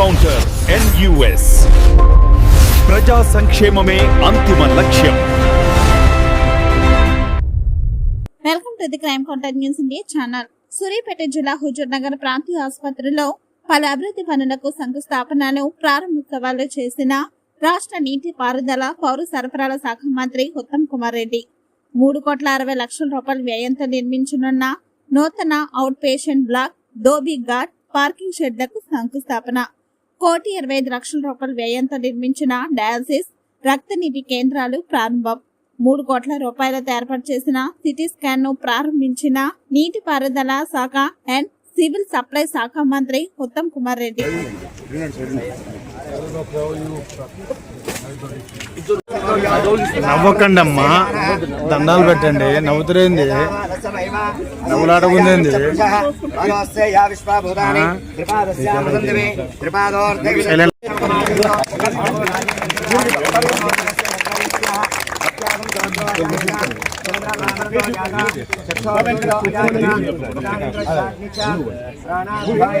Encounter NUS ప్రజా సంక్షేమమే అంతిమ లక్ష్యం. Welcome to the crime counter news India channel. Suryapet జిల్లా హుజూర్ నగర్ ప్రాంతీయ ఆసుపత్రిలో పలు అభివృద్ధి పనులకు శంకుస్థాపనను ప్రారంభోత్సవాలు చేసిన రాష్ట్ర నీటి పారుదల పౌర సరఫరాల శాఖ మంత్రి ఉత్తమ్ కుమార్ రెడ్డి. మూడు కోట్ల అరవై లక్షల రూపాయల వ్యయంతో నిర్మించనున్న నూతన outpatient block dhobi ghat parking షెడ్లకు శంకుస్థాపన. కోటి ఇరవై ఐదు లక్షల రూపాయల వ్యయంతో నిర్మించిన డయాలసిస్ నీటి కేంద్రాలు ప్రారంభం. మూడు కోట్ల రూపాయలతో ఏర్పాటు చేసిన సిటీ స్కాన్ను ప్రారంభించిన నీటిపారుదల శాఖ అండ్ సివిల్ సప్లై శాఖ మంత్రి ఉత్తమ్ కుమార్ రెడ్డి. నవ్వకండి అమ్మా దండాలు పెట్టండి. నవ్వుతురేంది. నవ్వులాడకుందేంది. చక్షోభింద్రోజాగ్నా ప్రాణాభాయ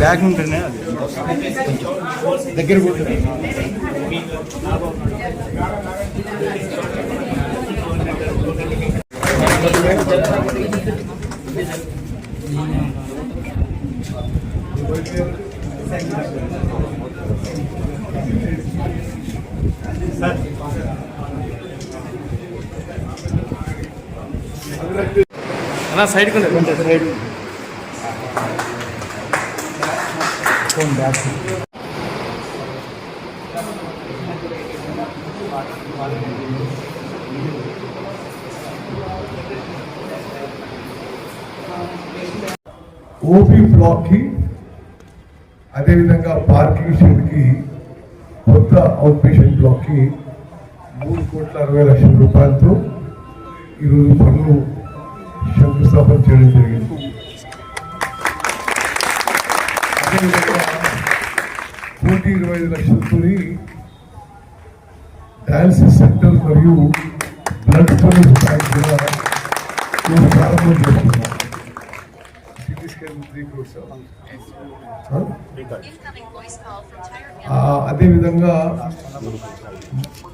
బ్యాగ్ ఉంటేనే అది. దగ్గర కూర్చో. అలా సైడ్ కొంచెం సైడ్. ఫోన్ బ్యాక్ ఓపీ బ్లాక్కి అదేవిధంగా పార్కింగ్ షెడ్కి కొత్త అవుట్ పేషెంట్ బ్లాక్కి మూడు కోట్ల అరవై లక్షల రూపాయలతో ఈరోజు పనులు శంకుస్థాపన చేయడం జరిగింది. అదేవిధంగా కోటి ఇరవై ఐదు లక్షలతో డయాలసిస్ సెంటర్ మరియు బ్లడ్ స్టోరేజ్ బ్యాంక్ కూడా మేము ప్రారంభం చేస్తున్నాం అదేవిధంగా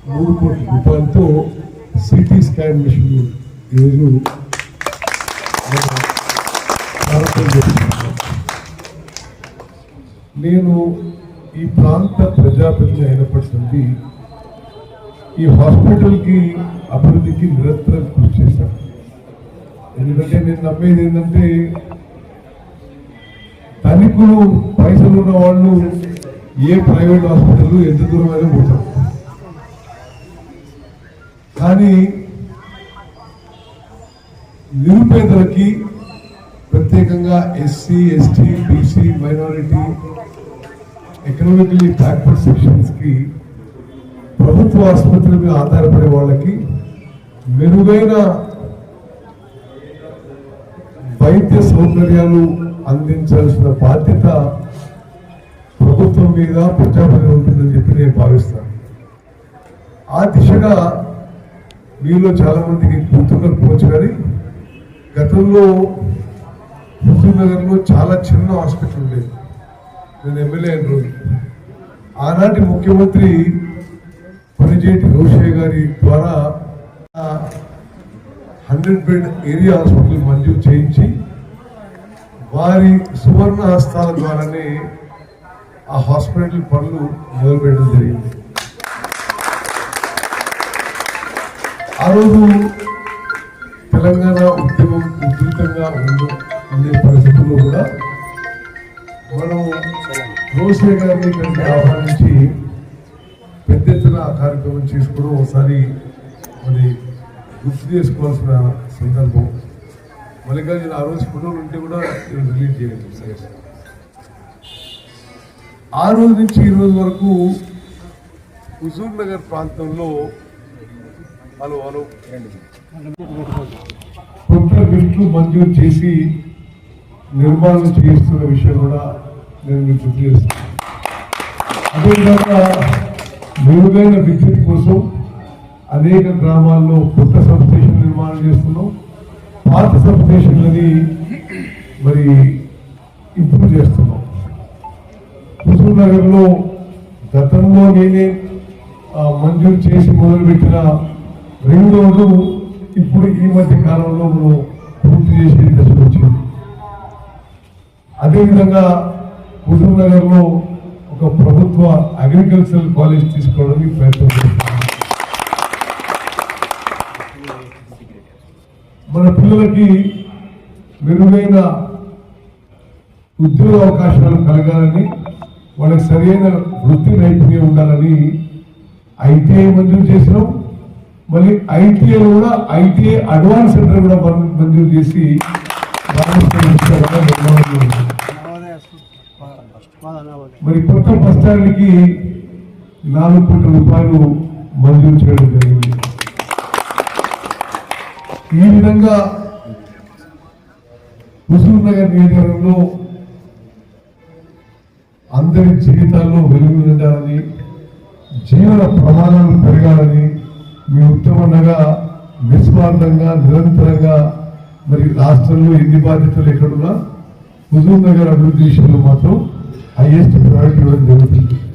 మూడు కోట్ల రూపాయలతో సిటీ స్కాన్ మిషన్ ఈరోజు ప్రారంభం చేస్తున్నాం నేను ఈ ప్రాంత ప్రజాప్రతినిధి అయినప్పటి నుండి ఈ హాస్పిటల్కి అభివృద్ధికి నిరంతరం కృషి చేశాను ఎందుకంటే నేను నమ్మేది ఏంటంటే ధనికులు పైసలు ఉన్న వాళ్ళు ఏ ప్రైవేట్ హాస్పిటల్ ఎంత దూరమైనా పోతారు. కానీ నిరుపేదలకి ప్రత్యేకంగా SC ST BC minority economically backward సెక్షన్స్కి ప్రభుత్వ ఆసుపత్రుల మీద ఆధారపడే వాళ్ళకి మెరుగైన వైద్య సౌకర్యాలు అందించాల్సిన బాధ్యత ప్రభుత్వం మీద ప్రజాపతి ఉంటుందని చెప్పి నేను భావిస్తాను. ఆ దిశగా మీలో చాలామందికి గుర్తుండకపోవచ్చు కానీ గతంలో హుజూర్ నగర్లో చాలా చిన్న హాస్పిటల్ ఉండేది. నేను ఎమ్మెల్యే అయిన రోజు ఆనాటి ముఖ్యమంత్రి పనిచేటి రోషయ్య గారి ద్వారా హండ్రెడ్ బెడ్ ఏరియా హాస్పిటల్ మంజూరు చేయించి వారి సువర్ణ హస్తాల ద్వారానే ఆ హాస్పిటల్ పనులు మొదలుపెట్టడం జరిగింది. ఆ రోజు తెలంగాణ ఉద్యమం ఉధృతంగా ఉండే పరిస్థితుల్లో కూడా మనం రోసే గారిని ఇక్కడికి ఆహ్వానించి పెద్ద ఎత్తున కార్యక్రమం చేసుకోవడం ఒకసారి మరి గుర్తు చేసుకోవాల్సిన సందర్భం. మల్లికార్జున ఆ రోజు ఫోటోలు ఉంటే కూడా ఈరోజు రిలీజ్ సైన్స్ ఆ రోజు నుంచి ఈ రోజు వరకు హుజూర్ నగర్ ప్రాంతంలో హలో హలో. కొత్త బిట్లు మంజూరు చేసి నిర్మాణం చేస్తున్న విషయం కూడా నేను మీకు గుర్తు చేస్తాను. అదేవిధంగా మెరుగైన విద్యుత్ కోసం అనేక గ్రామాల్లో కొత్త సబ్స్టేషన్ నిర్మాణం చేస్తున్నాం. పాత సబ్స్టేషన్లని మరి ఇంప్రూవ్ చేస్తున్నాం. హుజూర్ నగర్లో గతంలో నేనే మంజూరు చేసి మొదలుపెట్టిన రింగ్ రోడ్డు ఇప్పుడు ఈ మధ్య కాలంలో మనం పూర్తి చేసే దశ వచ్చింది అదేవిధంగా హుజూర్ నగర్లో ఒక ప్రభుత్వ అగ్రికల్చరల్ కాలేజ్ తీసుకోవడానికి ప్రయత్నం చేస్తున్నాం. మన పిల్లలకి మెరుగైన ఉద్యోగ అవకాశాలు కలగాలని వాళ్ళకి సరైన వృత్తి నైపుణ్యం ఉండాలని ఐటీఐ మంజూరు చేసినాం. మళ్ళీ ఐటీఐ కూడా ఐటీఐ అడ్వాన్స్ సెంటర్ కూడా మంజూరు చేసి నిర్మాణం మరి కొత్త బస్టాండ్కి నాలుగు కోట్ల రూపాయలు మంజూరు చేయడం జరిగింది. ఈ విధంగా హుసూర్ నగర్ నియోజకవర్గంలో అందరి జీవితాల్లో వెలుగు నిండాలని జీవన ప్రమాణాలు పెరగాలని మీ ఉత్తమంగా నిస్వార్థంగా నిరంతరంగా మరి రాష్ట్రంలో ఎన్ని బాధ్యతలు ఎక్కడున్నా హుజూర్ నగర్ అభివృద్ధి విషయంలో మాత్రం I used to highest priority was devotees.